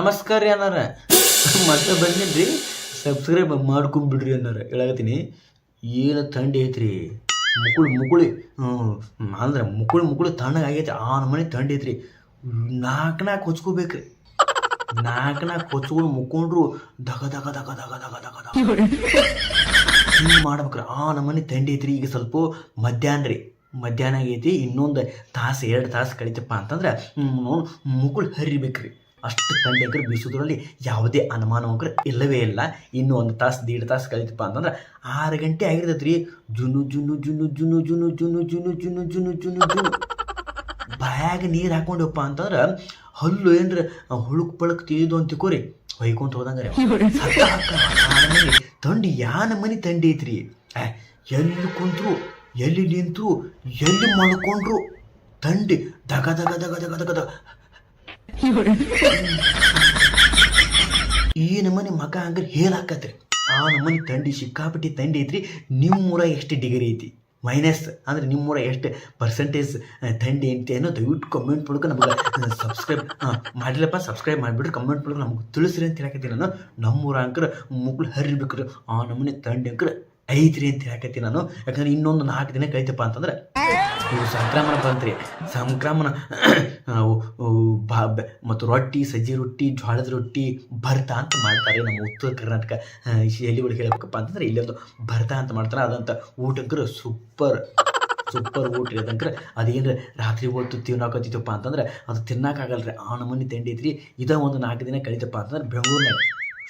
ನಮಸ್ಕಾರ ರೀ ಅನ್ನಾರ. ಮತ್ತೆ ಬಂದಿನ್ರಿ ಸಬ್ಸ್ಕ್ರೈಬ್ ಮಾಡ್ಕೊಂಬಿಡ್ರಿ ಅನ್ನಾರ. ಹೇಳಕತ್ತೀನಿ. ಏನು ಥಂಡಿ ಐತ್ರಿ? ಮುಕುಳು ಮುಕುಳಿ ಅಂದ್ರೆ ಮುಕುಳು ಮುಕುಳು ತಣ್ಣಗಾಗೈತಿ ಆ ನಮನೆ ಥಂಡಿ ಐತ್ರಿ. ನಾಲ್ಕು ನಾಲ್ಕು ಹೊಚ್ಕೋಬೇಕ್ರಿ. ನಾಲ್ಕು ನಾಲ್ಕು ಹೊಚ್ಕೊಂಡು ಮುಕ್ಕೊಂಡ್ರು ದಗ ದಗ ದಗ ದಗ ದಗ ದಗ ಹಿಂಗೆ ಮಾಡ್ಬೇಕ್ರಿ. ಆ ನಮನೆ ಥಂಡಿ ಐತ್ರಿ. ಈಗ ಸ್ವಲ್ಪ ಮಧ್ಯಾಹ್ನ ರೀ. ಮಧ್ಯಾಹ್ನ ಆಗೈತಿ. ಇನ್ನೊಂದು ತಾಸು, ಎರಡು ತಾಸು ಕಳಿತಪ್ಪ ಅಂತಂದ್ರೆ ಮುಕುಳು ಹರಿಬೇಕ್ರಿ. ಅಷ್ಟು ಥಂಡಿ ಅಂಕರ್ ಬೀಸೋದ್ರಲ್ಲಿ ಯಾವುದೇ ಅನುಮಾನ ಅಂಕರ್ ಇಲ್ಲವೇ ಇಲ್ಲ ಇನ್ನೂ ಒಂದು ತಾಸು ದೀಡ್ ತಾಸು ಕಳಿತಪ್ಪ ಅಂತಂದ್ರೆ ಆರು ಗಂಟೆ ಆಗಿರ್ತೈತೆ ರೀ ಜುನು ಜುನು ಜುನು ಜುನು ಜುನು ಜುನು ಜುನು ಜುನು ಜುನು ಜುನು ಜುನು ಬಾಯಾಗ ನೀರು ಹಾಕೊಂಡಪ್ಪ ಅಂತಂದ್ರೆ ಹಲ್ಲು ಏನ್ರ ಹುಳುಕ್ ಪಳಕ್ ತಿಳಿದು ಅಂತ ತಿಕೋರಿ ಹೊಯ್ಕೊಂತ ಹೋದಂಗ ಥಂಡಿ ಯಾನ ಮನಿ ಥಂಡಿ ಐತ್ರಿ ಆ, ಎಲ್ಲಿ ಕುಂತರು ಎಲ್ಲಿ ನಿಂತು ಎಲ್ಲಿ ಮಲ್ಕೊಂಡ್ರು ಥಂಡಿ ದಗ ದಗ ದಗ ದಗ ದಗ ದಗ ಈ ನಮ್ಮನೆ ಮಗ ಅಂಗ್ರೆ ಹೇಳಾಕತ್ರಿ. ಆ ನಮನಿ ತಂಡಿ ಸಿಕ್ಕಾಪಟ್ಟಿ ತಂಡಿ ಐತ್ರಿ, ನಿಮ್ಮೂರ ಎಷ್ಟು ಡಿಗ್ರಿ ಐತಿ? ಮೈನಸ್ ಅಂದ್ರೆ ನಿಮ್ಮೂರ ಎಷ್ಟು ಪರ್ಸೆಂಟೇಜ್ ಥಂಡಿ ಐತಿ ಅನ್ನೋ ದಯವಿಟ್ಟು ಕಮೆಂಟ್ ಮೂಲಕ ನಮ್ಗೆ ಸಬ್ಸ್ಕ್ರೈಬ್ ಮಾಡಿಲ್ಲಪ್ಪ ಸಬ್ಸ್ಕ್ರೈಬ್ ಮಾಡಿಬಿಟ್ರೆ ಕಮೆಂಟ್ ಮೂಲಕ ನಮ್ಗೆ ತಿಳಿಸ್ರಿ ಅಂತ ಹೇಳಕತ್ತೀನಿ ನಾನು. ನಮ್ಮೂರ ಅಂಕರ ಮುಗ್ಳು ಹರಿಬೇಕ್ರಿ. ಆ ನಮ್ಮನೆ ತಂಡಿ ಅಂಕರ ಐತ್ರಿ ಅಂತ ಹೇಳಕತ್ತಿ ನಾನು. ಯಾಕಂದ್ರೆ ಇನ್ನೊಂದು ನಾಲ್ಕು ದಿನ ಕಳಿತಪ್ಪ ಅಂತಂದ್ರೆ ಇವು ಸಂಕ್ರಮಣ ಬಂತ್ರಿ. ಸಂಕ್ರಮಣ ಮತ್ತು ರೊಟ್ಟಿ, ಸಜ್ಜಿ ರೊಟ್ಟಿ ಜೋಳದ ರೊಟ್ಟಿ, ಭರ್ತ ಅಂತ ಮಾಡ್ತಾರೆ ನಮ್ಮ ಉತ್ತರ ಕರ್ನಾಟಕ ಶೈಲಿ ಶೈಲಿಗಳು ಹೇಳಬೇಕಪ್ಪ ಅಂತಂದ್ರೆ ಇಲ್ಲೊಂದು ಭರ್ತ ಅಂತ ಮಾಡ್ತಾರೆ. ಅದಂತ ಊಟಕ್ಕರು ಸೂಪರ್ ಸೂಪರ್ ಊಟ ರೀ ಅದಂಕ್ರೆ. ಅದೇನು ರಾತ್ರಿ ಹೊತ್ತು ತಿನ್ನಾಕತ್ತಿತ್ತಪ್ಪ ಅಂತಂದ್ರೆ, ಅದು ತಿನ್ನಕ್ಕಾಗಲ್ರಿ. ಆ ನಮೂನಿ ತಿಂಡಿ ಐತ್ರಿ ಇದ ಒಂದು ನಾಲ್ಕು ದಿನ ಕಳಿತಪ್ಪ ಅಂತಂದ್ರೆ ಬೆಂಗಳೂರಿನಾಗ.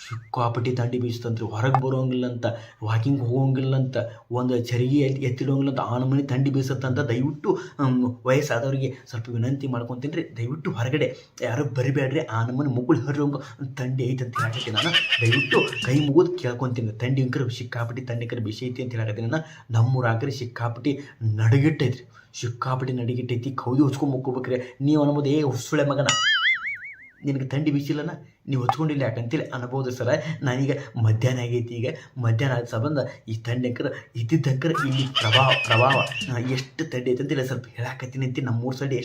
ಸಿಕ್ಕಾಪಟ್ಟಿ ತಂಡಿ ಬೀಸ್ತಂತ್ರಿ ಹೊರಗೆ ಬರೋಂಗಿಲ್ಲ ಅಂತ ವಾಕಿಂಗ್ ಹೋಗೋಂಗಿಲ್ಲ ಅಂತ ಒಂದು ಚರಿಗೆ ಎತ್ತಿ ಎತ್ತಿಡೋಂಗಿಲ್ಲ ಅಂತ ಆ ತಂಡಿ ಬೀಸತ್ತಂತ ದಯವಿಟ್ಟು ವಯಸ್ಸಾದವರಿಗೆ ಸ್ವಲ್ಪ ವಿನಂತಿ ಮಾಡ್ಕೊತೀನಿ ರೀ ದಯವಿಟ್ಟು ಹೊರಗಡೆ ಯಾರು ಬರಿಬೇಡ್ರಿ ಆ ಮನೆ ಮುಗುಳು ಹರಿಯೋಂಗ ತಂಡಿ ಐತೆ ಅಂತ ಹೇಳಕತ್ತೀನಿ ನಾನು. ದಯವಿಟ್ಟು ಕೈ ಮುಗಿದು ಕೇಳ್ಕೊತೀನಿ ಥಂಡಿ ಅಂಕರ ಸಿಕ್ಕಾಪಟ್ಟಿ ಥಂಡಿ ಅಂಕರ್ ಬಿಸಿ ಐತಿ ಅಂತ ಹೇಳಕತ್ತೀನಿ ನಾನು. ನಮ್ಮೂರ ಹಾಕ್ರಿ ಸಿಕ್ಕಾಪಟ್ಟಿ ನಡುಗಿಟ್ಟೈತ್ರಿ. ಸಿಕ್ಕಾಪಟ್ಟಿ ನಡುಗಿಟ್ಟೈತಿ. ಕೌದಿ ಹೊಚ್ಕೊಂಡು ಮುಕ್ಕೋಬೇಕ್ರಿ. ನೀವು ಅನ್ನೋದು ಏ ಹುಸುಳೆ ಮಗನ ನಿನಗೆ ಥಂಡಿ ಬಿಸಿಲನ್ನ ನೀವು ಹೊತ್ಕೊಂಡಿಲ್ಲ ಯಾಕಂತೇಳಿ ಅನ್ಬೋದು ಸರ. ನಾನೀಗ ಮಧ್ಯಾಹ್ನ ಆಗೈತಿ ಈಗ. ಮಧ್ಯಾಹ್ನ ಆದ ಸಂಬಂಧ ಈ ತಂಡಕ್ಕರ ಇದ್ದಿದ್ದಕ್ಕರ ಇಲ್ಲಿ ಪ್ರಭಾವ ಪ್ರಭಾವ. ಎಷ್ಟು ಥಂಡಿ ಐತೆ ಅಂತೇಳಿ ಸ್ವಲ್ಪ ಹೇಳಾಕತ್ತೀನಿ ಅಂತ. ನಮ್ಮೂರು ಸೈಡ್